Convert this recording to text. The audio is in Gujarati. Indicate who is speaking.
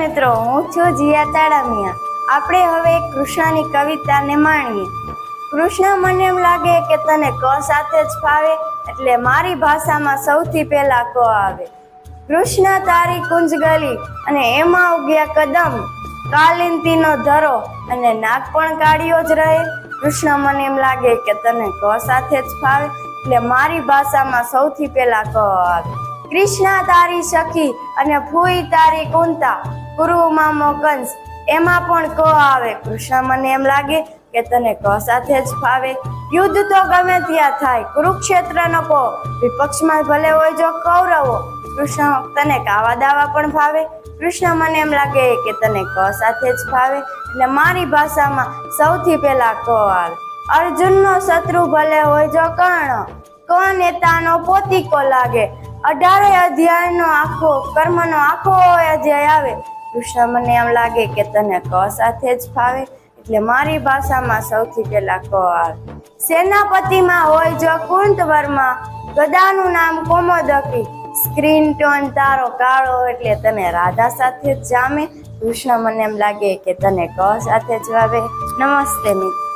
Speaker 1: મિત્રો, હું છું જીયા તાડામિયા આપણે હવે કૃષ્ણની કવિતાને માણીએ. કૃષ્ણ મને એમ લાગે કે તને ક સાથે જ ફાવે, એટલે મારી ભાષામાં સૌથી પહેલા ક આવે. કૃષ્ણ તારી કુંજ ગલી અને એમાં ઉગ્યા કદમ. કાલિંતીનો ધરો અને નાક પણ કાઢ્યો જ રહે. કૃષ્ણ મને એમ લાગે કે તને ક સાથે જ ફાવે, એટલે મારી ભાષામાં સૌથી પહેલા ક આવે. કૃષ્ણા તારી સખી અને ફૂઈ તારી કુંતા. કુરુમાં કંસ એમાં પણ ક આવે. કૃષ્ણ મને એમ લાગે કે તને ક સાથે જ ફાવે. યુદ્ધ તો ગમે ત્યાં થાય. કુરુક્ષેત્રનો કો. વિપક્ષમાં ભલે હોય જો કૌરવો. કૃષ્ણ તને કાવા દાવા પણ ફાવે? કૃષ્ણ મને એમ લાગે કે તને ક સાથે જ ફાવે. એટલે મારી ભાષામાં સૌથી પહેલા ક આવે. અર્જુનનો શત્રુ ભલે હોય જો કર્ણ. ક નેતાનો પોતીકો લાગે. અઢારે અધ્યાયનો આખો કર્મનો આખો અધ્યાય આવે. કૃષ્ણ મને એમ લાગે કે તને ક સાથે જ ફાવે, એટલે મારી ભાષામાં સૌથી પહેલા ક આવે. સેનાપતિમાં હોય જો કુંત વર્મા ગદાનું નામ કોમોદકી. સ્ક્રીન ટોન તારો કાળો એટલે તને રાધા સાથે જ જામે. કૃષ્ણ મને એમ લાગે કે તને ક સાથે જ વાવે. નમસ્તે મિત્ર.